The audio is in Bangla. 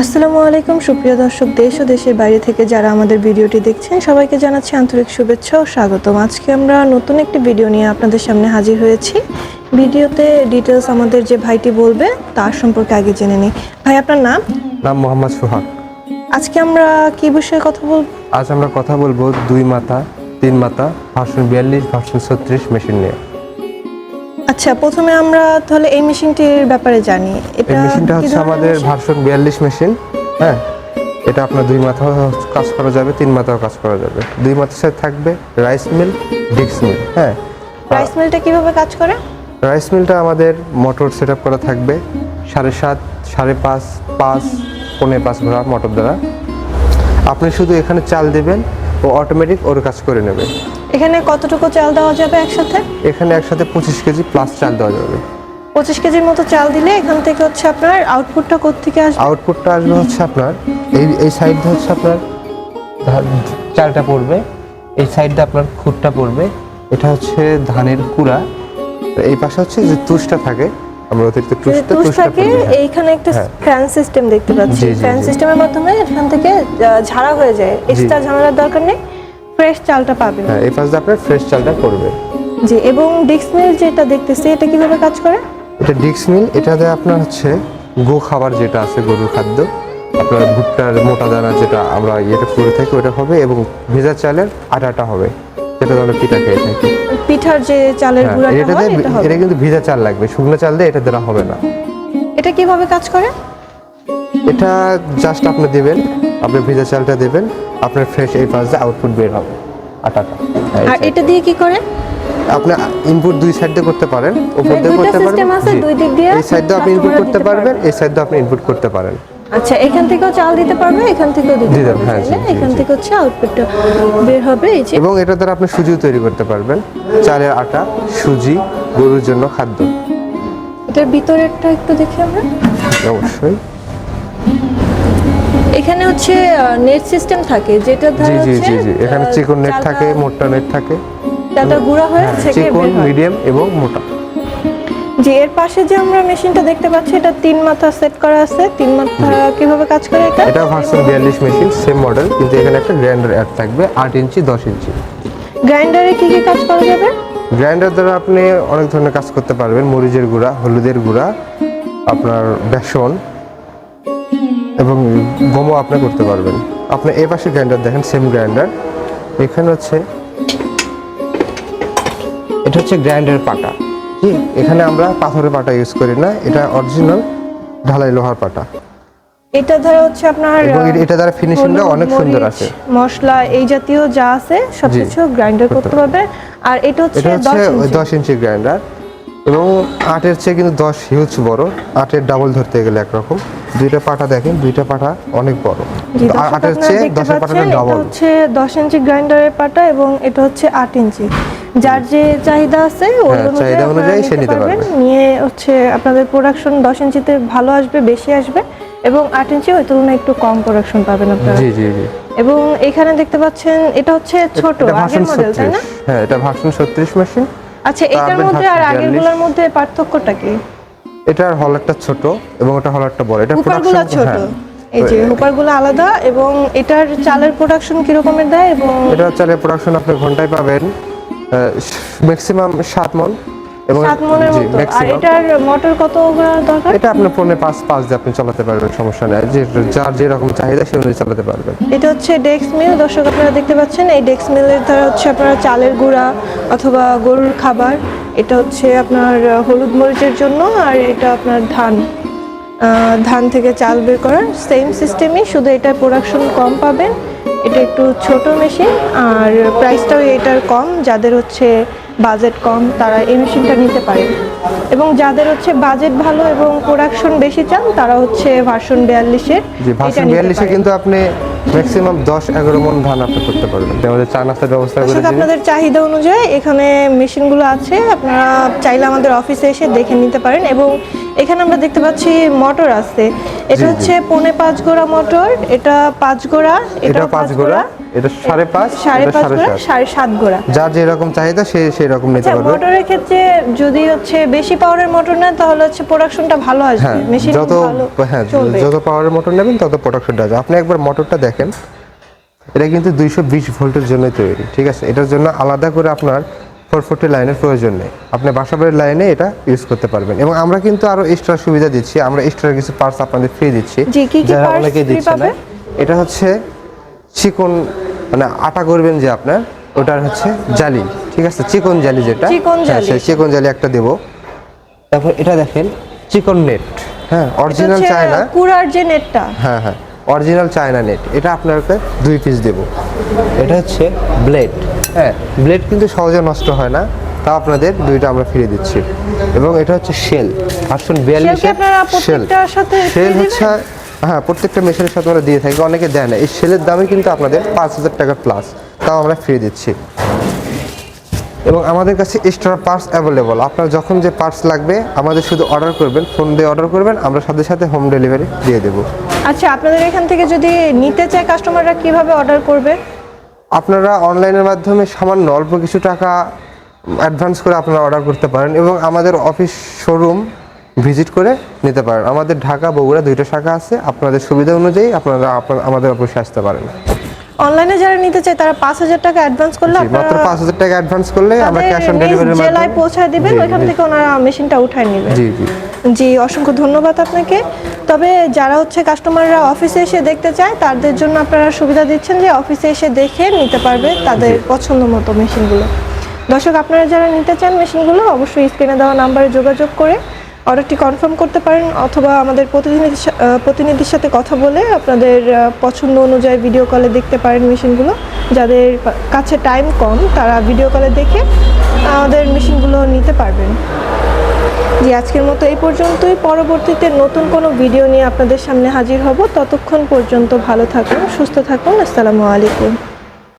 আসসালামু আলাইকুম সুপ্রিয় দর্শক দেশ ও দেশের বাইরে থেকে যারা আমাদের ভিডিওটি দেখছেন সবাইকে জানাচ্ছি আন্তরিক শুভেচ্ছা ও স্বাগতম। আজকে আমরা নতুন একটি ভিডিও নিয়ে আপনাদের সামনে হাজির হয়েছি। ভিডিওতে ডিটেলস আমাদের যে ভাইটি বলবে তার সম্পর্কে আগে জেনে নিই। ভাই আপনার নাম? নাম মোহাম্মদ সোহাগ। আজকে আমরা কি বিষয়ে কথা বলব? আজ আমরা কথা বলব দুই মাথা তিন মাথা ভার্সন বিয়াল্লিশ ভার্সন ছত্রিশ মেশিন নিয়ে। আচ্ছা প্রথমে আমরা তাহলে এই মেশিনটির ব্যাপারে জানি। এই মেশিনটা কি হচ্ছে ধরনের আমাদের? ভার্সন বিয়াল্লিশ মেশিন হ্যাঁ? এটা আপনার দুই মাথাও কাজ করা যাবে তিন মাথাও কাজ করা যাবে। দুই মাথার সাথে থাকবে রাইস মিল ডিক্স মিল হ্যাঁ? রাইস মিলটা কীভাবে কাজ করে? রাইস মিলটা আমাদের মোটর সেট করা থাকবে সাড়ে সাত সাড়ে পাঁচ পাঁচ পৌনে পাঁচ ঘোড়া মোটর দ্বারা। আপনি শুধু এখানে চাল দেবেন ও অটোমেটিক ওর কাজ করে নেবে। এখানে কতটুকু চাল দেওয়া যাবে একসাথে? এখানে একসাথে পঁচিশ কেজি প্লাস চাল দেওয়া যাবে। পঁচিশ কেজির মতো চাল দিলে এখান থেকে হচ্ছে আপনার আউটপুটটা কোত্থেকে আসবে? আউটপুটটা আসবে হচ্ছে আপনার এই এই সাইডটা হচ্ছে আপনার চালটা পড়বে এই সাইডটা আপনার খুঁটটা পড়বে এটা হচ্ছে ধানের কুড়া। এই পাশে হচ্ছে যে তুষটা থাকে আমরা অতিরিক্ত থাকে পড়বে হ্যাঁ। এইখানে একটা হ্যাঁ। ফ্যান সিস্টেম দেখতে পাচ্ছি। ফ্যান সিস্টেমের মাধ্যমে এখান থেকে ঝাড়া হয়ে যায়। এক্সট্রা ঝামেলার দরকার নেই। ফ্রেশ চালটা পাবেন। হ্যাঁ এই পাশে আপনার ফ্রেশ চালটা পড়বে জি এবং ডিক্স মিল যেটা দেখতেছি এটা কীভাবে কাজ করে? এটা ডিক্স মিল এটাতে আপনার হচ্ছে গো খাবার যেটা আছে গরুর খাদ্য আপনার ভুট্টার মোটা দানা যেটা আমরা ইয়েটা করে থাকি ওটা হবে এবং ভেজা চালের আটাটা হবে। যেটা আমরা পিঠা খেয়ে থাকি। পিঠার যে চালের হ্যাঁ গুঁড়াটা হয় এটা হবে। এটা কিন্তু ভিজা চাল লাগবে শুকনো চাল দিয়ে এটা দ্বারা হবে না। এটা কীভাবে কাজ করে? এটা জাস্ট আপনি দেবেন আপনি ভিজা চালটা দেবেন আপনার ফ্রেশ এই পাশ দিয়ে আউটপুট বের হবে আটাটা। আর এটা দিয়ে কি করে? আপনি ইনপুট দুই সাইড দিয়ে করতে পারেন উপর দিয়ে করতে দিক এই সাইড দিয়ে আপনি ইনপুট করতে পারবেন পারবে। এই সাইড দিয়ে আপনি ইনপুট করতে পারেন। আচ্ছা এখান থেকেও চাল দিতে পারবে এখান থেকেও দিতে পারবে হ্যাঁ, এখান। থেকে হচ্ছে আউটপুটটা বের হবে এই যে। এবং এটা দ্বারা আপনি সুজিও তৈরি করতে পারবেন। চালের আটা সুজি গরুর জন্য খাদ্য। এটার ভিতরেরটা একটু দেখি আমরা। অবশ্যই। এখানে হচ্ছে নেট সিস্টেম থাকে যেটা জি দ্বারা জি জি জি। এখানে চিকন নেট থাকে মোটা নেট থাকে। চালটা গুঁড়া হয়ে হ্যাঁ, চিকন মিডিয়াম এবং মোটা। যে এর পাশে যে আমরা মেশিনটা দেখতে পাচ্ছি এটা তিন মাথা সেট করা আছে। তিন মাথা কীভাবে কাজ করে এটা? এটা ভার্সন বিয়াল্লিশ মেশিন সেম মডেল কিন্তু এখানে একটা গ্রাইন্ডার অ্যাড থাকবে আট ইঞ্চি দশ ইঞ্চি। গ্রাইন্ডারে কি কি কাজ করা যাবে? গ্রাইন্ডার দ্বারা আপনি অনেক ধরনের কাজ করতে পারবেন মরিচের গুঁড়া হলুদের গুঁড়া আপনার বেসন এবং গমও আপনি করতে পারবেন। আপনি এ পাশে গ্রাইন্ডার দেখেন সেম গ্রাইন্ডার এখানে হচ্ছে এটা হচ্ছে গ্রাইন্ডার পাটা এখানে আমরা পাথরের পাটা ইউজ করি না এটা অরিজিনাল ঢালাই লোহার পাটা। এটা ধরো হচ্ছে আপনার এটা দ্বারা ফিনিশিংটা অনেক সুন্দর আছে। মশলা এই জাতীয় যা আছে সবকিছু গ্রাইন্ডার করতে পারবে। আর এটা হচ্ছে এটা হচ্ছে দশ ওই ইঞ্চি। দশ ইঞ্চি গ্রাইন্ডার এবং আটের চেয়ে কিন্তু দশ হিউজ বড়। আটের ডাবল ধরতে গেলে একরকম। দুইটা পাটা দেখেন দুইটা পাটা অনেক বড়। আটের চেয়ে দশের পাটাটা ডাবল হচ্ছে দশ ইঞ্চি গ্রাইন্ডারের পাটা এবং এটা হচ্ছে আট ইঞ্চি। যার যে চাহিদা আছে ওই হ্যাঁ, চাহিদা অনুযায়ী সে নিতে পারবেন। নিয়ে হচ্ছে আপনাদের প্রোডাকশন দশ ইঞ্চিতে ভালো আসবে বেশি আসবে এবং আট ইঞ্চি ওই তুলনায় একটু কম প্রোডাকশন পাবেন আপনারা। জি জি জি। এবং এখানে দেখতে পাচ্ছেন এটা হচ্ছে ছোট আগের মডেল তাই না? হ্যাঁ এটা ভার্সন ছত্রিশ মেশিন আচ্ছা এটার মধ্যে আর আগেরগুলোর মধ্যে পার্থক্যটা কি? এটার হলারটা ছোট এবং ওটা হলারটা বড়। এটা প্রোডাকশন ছোট। হ্যাঁ। এই যে হুপারগুলো আলাদা এবং এটার চালের প্রোডাকশন কি রকমের দেয় এবং এটা চালের প্রোডাকশন আপনি ঘন্টায় পাবেন ম্যাক্সিমাম সাত মন। এবং আর এটার মোটর কত দরকার? এটা আপনার ফোনে পাঁচ পাঁচ দিয়ে আপনি চালাতে পারবেন সমস্যা নেই। যে যার যেরকম চাহিদা সে অনুযায়ী চালাতে পারবেন। এটা হচ্ছে ডেক্স মিল দর্শক আপনারা দেখতে পাচ্ছেন এই ডেক্স মিলের দ্বারা হচ্ছে আপনারা চালের গুঁড়া অথবা গরুর খাবার এটা হচ্ছে আপনার হলুদ মরিচের জন্য আর এটা আপনার ধান। ধান থেকে চাল বের করার। সেম সিস্টেমই শুধু এটা প্রোডাকশন কম পাবেন। এটা একটু ছোট মেশিন আর প্রাইসটাও এটার কম যাদের হচ্ছে বাজেট কম তারা এই মেশিনটা নিতে পারে। এবং যাদের হচ্ছে বাজেট ভালো এবং প্রোডাকশন বেশি চান তারা হচ্ছে ভার্সন বিয়াল্লিশের ভার্সন বিয়াল্লিশে কিন্তু আপনি ম্যাক্সিমাম দশ এগারো মন ধান আপনি করতে পারবেন। আমাদের চা নাস্তার ব্যবস্থা করে আপনাদের চাহিদা অনুযায়ী এখানে মেশিনগুলো আছে আপনারা চাইলে আমাদের অফিসে এসে দেখে নিতে পারেন। এবং এখানে আমরা দেখতে পাচ্ছি মোটর আছে। এটা। হচ্ছে পৌনে পাঁচ গোড়া মোটর এটা পাঁচ গোড়া এটাও পাঁচ গোড়া এটা সাড়ে পাঁচ সাড়ে এটা পাঁচ গোড়া সাড়ে সাত গোড়া যার যেরকম চাহিদা সে সেই রকম নিতে আচ্ছা পারবে। মোটরের ক্ষেত্রে যদি হচ্ছে বেশি পাওয়ারের মোটর নেন তাহলে হচ্ছে প্রোডাকশনটা ভালো আসবে হ্যাঁ মেশিন যত হ্যাঁ যত পাওয়ারের মোটর নেবেন তত প্রোডাকশনটা আপনি একবার মোটরটা দেখেন এটা কিন্তু দুইশো বিশ ভোল্টের জন্য তৈরি ঠিক আছে? এটার জন্য আলাদা করে আপনার ফোর ফোর্টি লাইনের প্রয়োজন নেই। আপনি বাসাবাড়ির লাইনে এটা ইউজ করতে পারবেন। এবং আমরা কিন্তু আরও এক্সট্রা সুবিধা দিচ্ছি। আমরা এক্সট্রা কিছু পার্টস আপনাদের ফ্রি দিচ্ছি। যারা অনেকে দিচ্ছে না। এটা হচ্ছে চিকন মানে আটা করবেন যে আপনার ওটার হচ্ছে জালি। ঠিক আছে? চিকন জালি যেটা। চিকন হ্যাঁ, জালি। একটা দেবো। তারপর এটা দেখেন চিকন নেট হ্যাঁ অরিজিনাল চায়না। কুড়ার যে নেটটা হ্যাঁ হ্যাঁ। Original China net. এটা আপনাকে দুই পিস দেব। এটা হচ্ছে ব্লেড হ্যাঁ ব্লেড কিন্তু সহজে নষ্ট হয় না। তা আপনাদের দুইটা আমরা ফিরে দিচ্ছি। এবং এটা হচ্ছে শেল ভার্সন বিয়াল্লিশে আপনারা প্রত্যেকটার সাথে শেল হচ্ছে হ্যাঁ প্রত্যেকটা মেশিনের সাথে আমরা দিয়ে থাকি। অনেকে দেয় না। এই শেলের দামই কিন্তু আপনাদের পাঁচ হাজার টাকা প্লাস তাও আমরা ফ্রি দিচ্ছি। এবং আমাদের কাছে এক্সট্রা পার্টস অ্যাভেলেবল আপনার যখন যে পার্টস লাগবে আমাদের শুধু অর্ডার করবেন ফোন দিয়ে অর্ডার করবেন আমরা সাথে সাথে হোম ডেলিভারি দিয়ে দেবো। আচ্ছা আপনাদের এখান থেকে যদি নিতে চায় কাস্টমাররা কীভাবে অর্ডার করবে? আপনারা অনলাইনের মাধ্যমে সামান্য অল্প কিছু টাকা অ্যাডভান্স করে আপনারা অর্ডার করতে পারেন এবং আমাদের অফিস শোরুম ভিজিট করে নিতে পারেন। আমাদের ঢাকা বগুড়া দুইটা শাখা আছে। আপনাদের সুবিধা অনুযায়ী আপনারা আমাদের অফিসে আসতে পারেন। অনলাইনে যারা নিতে চায় তারা পাঁচ হাজার টাকা অ্যাডভান্স করলে মাত্র আপনারা পাঁচ হাজার টাকা অ্যাডভান্স করলে আমরা ক্যাশ অন নিজ ডেলিভারির জেলায় মাধ্যমে পৌঁছায় দিবেন ওইখান থেকে ওনারা মেশিনটা উঠায় নেবেন জি জি। জি অসংখ্য ধন্যবাদ আপনাকে। তবে যারা হচ্ছে কাস্টমাররা অফিসে এসে দেখতে চায় তাদের জন্য আপনারা সুবিধা দিচ্ছেন যে অফিসে এসে দেখে নিতে পারবে তাদের পছন্দ মতো মেশিনগুলো দর্শক আপনারা যারা নিতে চান মেশিনগুলো অবশ্যই স্ক্রিনে দেওয়া নাম্বারে যোগাযোগ করে অর্ডারটি কনফার্ম করতে পারেন অথবা আমাদের প্রতিনিধির সা- প্রতিনিধির সাথে কথা বলে আপনাদের পছন্দ অনুযায়ী ভিডিও কলে দেখতে পারেন মেশিনগুলো। যাদের কাছে টাইম কম, তারা ভিডিও কলে দেখে আমাদের মেশিনগুলো নিতে পারবেন। জি, আজকের মতো এই পর্যন্তই। পরবর্তীতে নতুন কোনো ভিডিও নিয়ে আপনাদের সামনে হাজির হব। ততক্ষণ পর্যন্ত ভালো থাকুন, সুস্থ থাকুন। আসসালামু আলাইকুম।